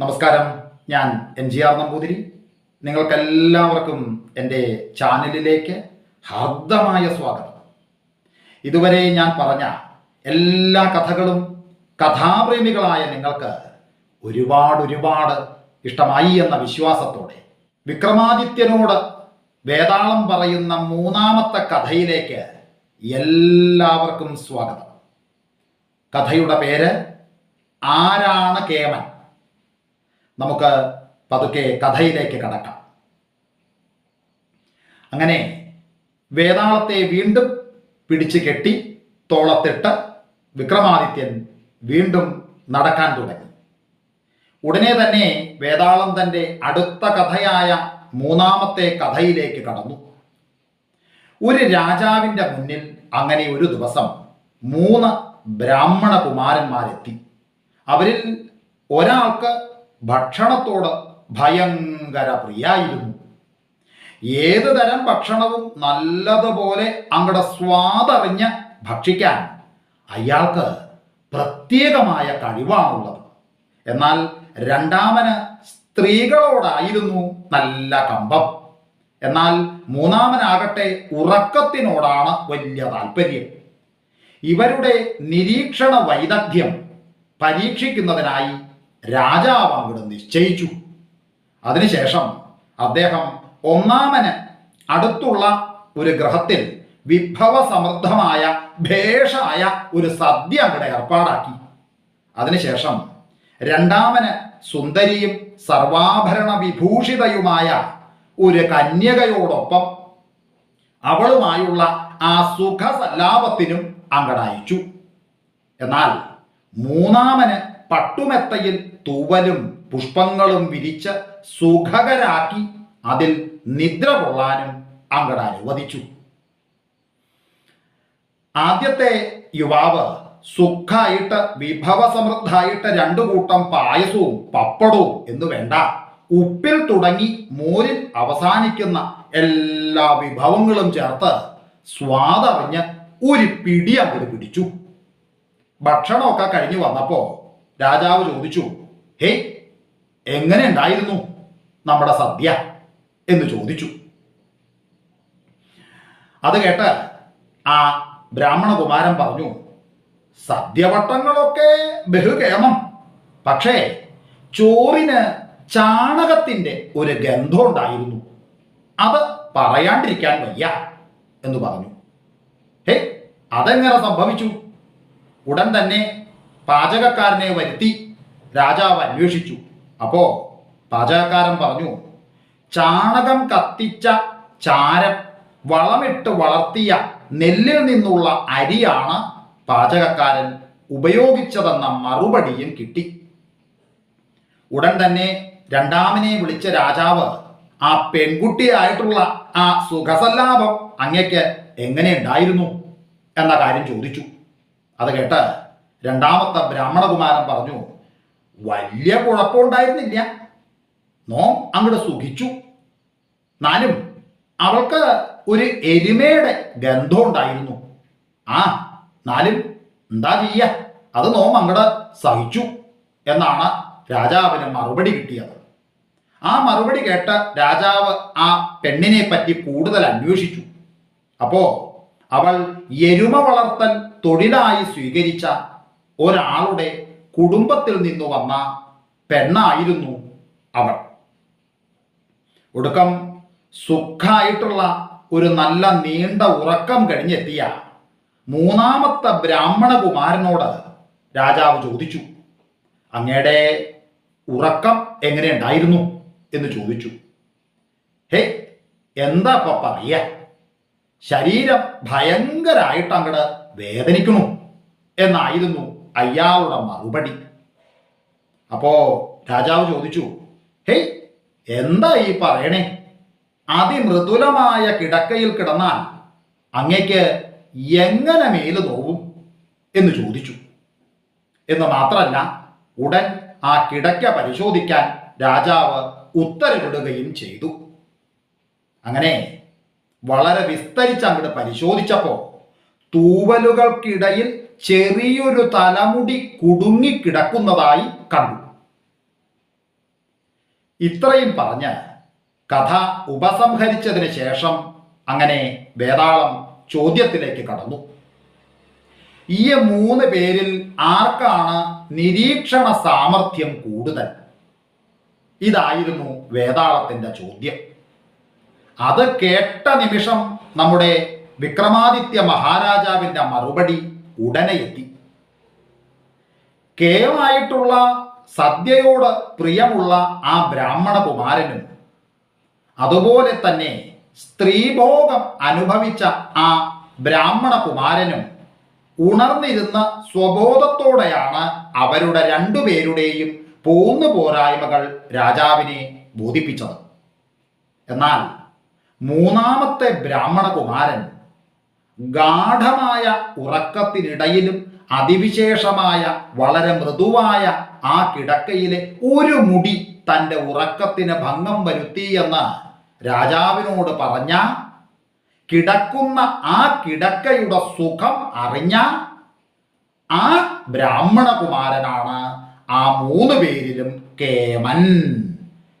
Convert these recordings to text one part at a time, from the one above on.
നമസ്കാരം. ഞാൻ N G R Namboothiri. നിങ്ങൾക്കെല്ലാവർക്കും എന്റെ ചാനലിലേക്ക് ഹാർദമായ സ്വാഗതം. ഇതുവരെ ഞാൻ പറഞ്ഞ എല്ലാ കഥകളും കഥാപ്രേമികളായ നിങ്ങൾക്ക് ഒരുപാട് ഒരുപാട് ഇഷ്ടമായി എന്ന വിശ്വാസത്തോടെ വിക്രമാദിത്യനോട് വേതാളം പറയുന്ന മൂന്നാമത്തെ കഥയിലേക്ക് എല്ലാവർക്കും സ്വാഗതം. കഥയുടെ പേര് ആരാണ് കേമൻ? നമുക്ക് പതുക്കെ കഥയിലേക്ക് കടക്കാം. അങ്ങനെ വേതാളത്തെ വീണ്ടും പിടിച്ചു കെട്ടി തോളത്തിട്ട് വിക്രമാദിത്യൻ വീണ്ടും നടക്കാൻ തുടങ്ങി. ഉടനെ തന്നെ വേതാളം തന്റെ അടുത്ത കഥയായ മൂന്നാമത്തെ കഥയിലേക്ക് കടന്നു. ഒരു രാജാവിന്റെ മുന്നിൽ അങ്ങനെ ഒരു ദിവസം മൂന്ന് ബ്രാഹ്മണ കുമാരന്മാരെത്തി. അവരിൽ ഒരാൾക്ക് ഭക്ഷണത്തോട് ഭയങ്കര പ്രിയായിരുന്നു. ഏത് തരം ഭക്ഷണവും നല്ലതുപോലെ അങ്ങടെ സ്വാദറിഞ്ഞ് ഭക്ഷിക്കാൻ അയാൾക്ക് പ്രത്യേകമായ കഴിവാണുള്ളത്. എന്നാൽ രണ്ടാമന് സ്ത്രീകളോടായിരുന്നു നല്ല കമ്പം. എന്നാൽ മൂന്നാമനാകട്ടെ ഉറക്കത്തിനോടാണ് വലിയ താല്പര്യം. ഇവരുടെ നിരീക്ഷണ വൈദഗ്ധ്യം പരീക്ഷിക്കുന്നതിനായി രാജാവ് അവിടെ നിശ്ചയിച്ചു. അതിനുശേഷം അദ്ദേഹം ഒന്നാമന് അടുത്തുള്ള ഒരു ഗ്രഹത്തിൽ വിഭവസമൃദ്ധമായ ഭേഷായ ഒരു സദ്യ അവിടെ ഏർപ്പാടാക്കി. അതിനുശേഷം രണ്ടാമന് സുന്ദരിയും സർവാഭരണ വിഭൂഷിതയുമായ ഒരു കന്യകയോടൊപ്പം അവളുമായുള്ള ആ സുഖസല്ലാപത്തിനും അങ്ങടയച്ചു. എന്നാൽ മൂന്നാമന് പട്ടുമെത്തയിൽ തൂവലും പുഷ്പങ്ങളും വിരിച്ച് സുഖകരാക്കി അതിൽ നിദ്ര കൊള്ളാനും അങ്ങട് അനുവദിച്ചു ആദ്യത്തെ യുവാവ് സുഖായിട്ട് വിഭവസമൃദ്ധായിട്ട് രണ്ടു കൂട്ടം പായസവും പപ്പടവും എന്ന് വേണ്ട. ഉപ്പിൽ തുടങ്ങി മോരിൽ അവസാനിക്കുന്ന എല്ലാ വിഭവങ്ങളും ചേർത്ത് സ്വാദറിഞ്ഞ് ഒരു പിടി അങ്ങോട്ട് പിടിച്ചു. ഭക്ഷണമൊക്കെ കഴിഞ്ഞു വന്നപ്പോ രാജാവ് ചോദിച്ചു ഹേയ് എങ്ങനെ ഉണ്ടായിരുന്നു നമ്മുടെ സദ്യ എന്ന് ചോദിച്ചു. അത് കേട്ട് ആ ബ്രാഹ്മണകുമാരൻ പറഞ്ഞു സദ്യവട്ടങ്ങളൊക്കെ ബഹുകേമം. പക്ഷേ ചോറിന് ചാണകത്തിന്റെ ഒരു ഗന്ധം ഉണ്ടായിരുന്നു. അത് പറയാണ്ടിരിക്കാൻ വയ്യ എന്ന് പറഞ്ഞു. ഹേ അതെങ്ങനെ സംഭവിച്ചു? ഉടൻ തന്നെ പാചകക്കാരനെ വരുത്തി. രാജാവ് അന്വേഷിച്ചു. അപ്പോ പാചകക്കാരൻ പറഞ്ഞു ചാണകം കത്തിച്ച ചാരം വളമിട്ട് വളർത്തിയ നെല്ലിൽ നിന്നുള്ള അരിയാണ് പാചകക്കാരൻ ഉപയോഗിച്ചതെന്ന മറുപടിയും കിട്ടി. ഉടൻ തന്നെ രണ്ടാമനെ വിളിച്ച രാജാവ് ആ പെൺകുട്ടിയായിട്ടുള്ള ആ സുഖസല്ലാപം അങ്ങയ്ക്ക് എങ്ങനെ ഉണ്ടായിരുന്നു എന്ന കാര്യം ചോദിച്ചു. അത് കേട്ട് രണ്ടാമത്തെ ബ്രാഹ്മണകുമാരൻ പറഞ്ഞു വലിയ കുഴപ്പമുണ്ടായിരുന്നില്ല. നോം അങ്ങോട്ട് സുഖിച്ചു. എന്നാലും അവൾക്ക് ഒരു എരുമയുടെ ഗന്ധം ഉണ്ടായിരുന്നു. ആ എന്നാലും എന്താ ചെയ്യ? അത് നോം അങ്ങോട്ട് സഹിച്ചു എന്നാണ് രാജാവിന് മറുപടി കിട്ടിയത്. ആ മറുപടി കേട്ട രാജാവ് ആ പെണ്ണിനെ പറ്റി കൂടുതൽ അന്വേഷിച്ചു. അപ്പോ അവൾ എരുമ വളർത്തൽ തൊഴിലായി സ്വീകരിച്ച ഒരാളുടെ കുടുംബത്തിൽ നിന്നു വന്ന പെണ്ണായിരുന്നു അവൾ. ഒടുക്കം സുഖായിട്ടുള്ള ഒരു നല്ല നീണ്ട ഉറക്കം കഴിഞ്ഞെത്തിയ മൂന്നാമത്തെ ബ്രാഹ്മണകുമാരനോട് രാജാവ് ചോദിച്ചു അങ്ങയുടെ ഉറക്കം എങ്ങനെയുണ്ടായിരുന്നു? എന്ന് ചോദിച്ചു. ഹേ എന്താ ഇപ്പൊ പറയ? ശരീരം ഭയങ്കരായിട്ട് അങ്ങട് വേദനിക്കണു എന്നായിരുന്നു അയാളുടെ മറുപടി. അപ്പോ രാജാവ് ചോദിച്ചു ഹേയ് എന്താ ഈ പറയണേ? അതിമൃദുലമായ കിടക്കയിൽ കിടന്നാൽ അങ്ങയ്ക്ക് എങ്ങനെ മേൽ നോവും? എന്ന് ചോദിച്ചു. എന്ന് മാത്രമല്ല ഉടൻ ആ കിടക്ക പരിശോധിക്കാൻ രാജാവ് ഉത്തരവിടുകയും ചെയ്തു. അങ്ങനെ വളരെ വിസ്തരിച്ച് അങ്ങോട്ട് പരിശോധിച്ചപ്പോ തൂവലുകൾക്കിടയിൽ ചെറിയൊരു തലമുടി കുടുങ്ങിക്കിടക്കുന്നതായി കണ്ടു. ഇത്രയും പറഞ്ഞ് കഥ ഉപസംഹരിച്ചതിന് ശേഷം അങ്ങനെ വേതാളം ചോദ്യത്തിലേക്ക് കടന്നു. ഈ മൂന്ന് പേരിൽ ആർക്കാണ് നിരീക്ഷണ സാമർഥ്യം കൂടുതൽ? ഇതായിരുന്നു വേതാളത്തിന്റെ ചോദ്യം. അത് കേട്ട നിമിഷം നമ്മുടെ വിക്രമാദിത്യ മഹാരാജാവിന്റെ മറുപടി ഉടനെ എത്തി. കേവായിട്ടുള്ള സദ്യയോട് പ്രിയമുള്ള ആ ബ്രാഹ്മണ കുമാരനും അതുപോലെ തന്നെ സ്ത്രീഭോഗം അനുഭവിച്ച ആ ബ്രാഹ്മണ കുമാരനും ഉണർന്നിരുന്ന സ്വബോധത്തോടെയാണ് അവരുടെ രണ്ടുപേരുടെയും പോന്നു പോരായ്മകൾ രാജാവിനെ ബോധിപ്പിച്ചത്. എന്നാൽ മൂന്നാമത്തെ ബ്രാഹ്മണ കുമാരൻ ഗാഠമായ ഉറക്കത്തിനിടയിലും അതിവിശേഷമായ വളരെ മൃദുവായ ആ കിടക്കയിലെ ഒരു മുടി തന്റെ ഉറക്കത്തിന് ഭംഗം വരുത്തി എന്ന് രാജാവിനോട് പറഞ്ഞ കിടക്കുന്ന ആ കിടക്കയുടെ സുഖം അറിഞ്ഞ ആ ബ്രാഹ്മണകുമാരനാണ് ആ മൂന്ന് പേരിലും കേമൻ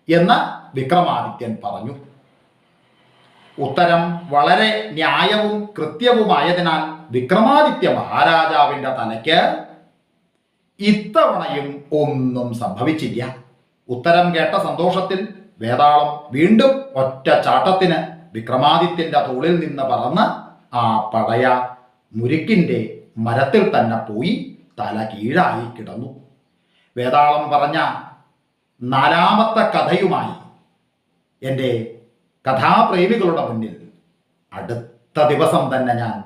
എന്ന് വിക്രമാദിത്യൻ പറഞ്ഞു. ഉത്തരം വളരെ ന്യായവും കൃത്യവുമായതിനാൽ വിക്രമാദിത്യ മഹാരാജാവിന്റെ തലയ്ക്ക് ഇത്തവണയും ഒന്നും സംഭവിച്ചില്ല. ഉത്തരം കേട്ട സന്തോഷത്തിൽ വേതാളം വീണ്ടും ഒറ്റ ചാട്ടത്തിന് വിക്രമാദിത്യന്റെ തോളിൽ നിന്ന് പറന്ന് ആ പടയ മുരുക്കിന്റെ മരത്തിൽ തന്നെ പോയി തല കീഴായി കിടന്നു. വേതാളം പറഞ്ഞ നാലാമത്തെ കഥയുമായി എന്റെ കഥാപ്രേമികളുടെ മുന്നിൽ അടുത്ത ദിവസം തന്നെ ഞാൻ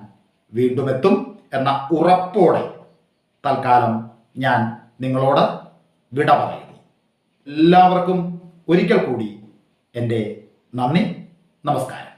വീണ്ടും എത്തും എന്ന ഉറപ്പോടെ തൽക്കാലം ഞാൻ നിങ്ങളോട് വിട പറയുന്നു. എല്ലാവർക്കും ഒരിക്കൽ കൂടി എന്റെ നന്ദി നമസ്കാരം.